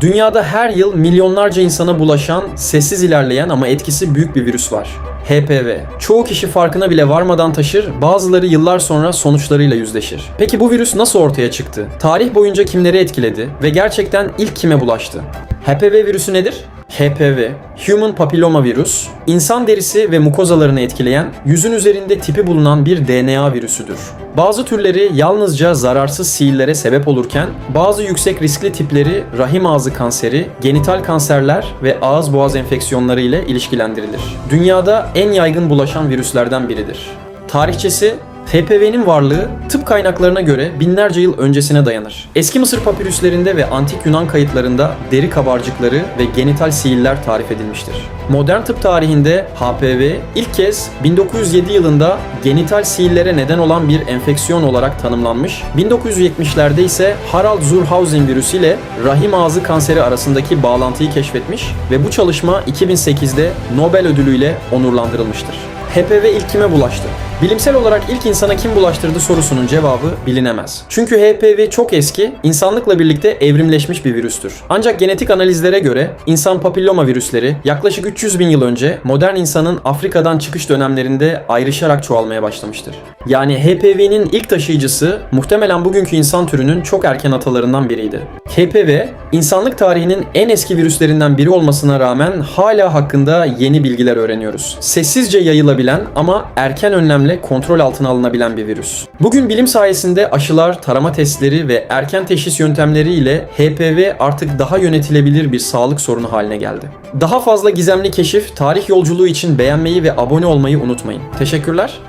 Dünyada her yıl milyonlarca insana bulaşan, sessiz ilerleyen ama etkisi büyük bir virüs var. HPV. Çoğu kişi farkına bile varmadan taşır, bazıları yıllar sonra sonuçlarıyla yüzleşir. Peki bu virüs nasıl ortaya çıktı? Tarih boyunca kimleri etkiledi ve gerçekten ilk kime bulaştı? HPV virüsü nedir? HPV, Human Papilloma Virus, insan derisi ve mukozalarını etkileyen, yüzün üzerinde tipi bulunan bir DNA virüsüdür. Bazı türleri yalnızca zararsız sihirlere sebep olurken, bazı yüksek riskli tipleri rahim ağzı kanseri, genital kanserler ve ağız boğaz enfeksiyonları ile ilişkilendirilir. Dünyada en yaygın bulaşan virüslerden biridir. Tarihçesi HPV'nin varlığı tıp kaynaklarına göre binlerce yıl öncesine dayanır. Eski Mısır papirüslerinde ve antik Yunan kayıtlarında deri kabarcıkları ve genital sihirler tarif edilmiştir. Modern tıp tarihinde HPV ilk kez 1907 yılında genital sihirlere neden olan bir enfeksiyon olarak tanımlanmış. 1970'lerde ise Harald Zurhausen virüsü ile rahim ağzı kanseri arasındaki bağlantıyı keşfetmiş ve bu çalışma 2008'de Nobel ödülüyle onurlandırılmıştır. HPV ilk kime bulaştı? Bilimsel olarak ilk insana kim bulaştırdı sorusunun cevabı bilinemez. Çünkü HPV çok eski, insanlıkla birlikte evrimleşmiş bir virüstür. Ancak genetik analizlere göre insan papilloma virüsleri yaklaşık 300 bin yıl önce modern insanın Afrika'dan çıkış dönemlerinde ayrışarak çoğalmaya başlamıştır. Yani HPV'nin ilk taşıyıcısı muhtemelen bugünkü insan türünün çok erken atalarından biriydi. HPV, insanlık tarihinin en eski virüslerinden biri olmasına rağmen hala hakkında yeni bilgiler öğreniyoruz. Sessizce yayılabilen ama erken önlemle kontrol altına alınabilen bir virüs. Bugün bilim sayesinde aşılar, tarama testleri ve erken teşhis yöntemleri ile HPV artık daha yönetilebilir bir sağlık sorunu haline geldi. Daha fazla gizemli keşif, tarih yolculuğu için beğenmeyi ve abone olmayı unutmayın. Teşekkürler.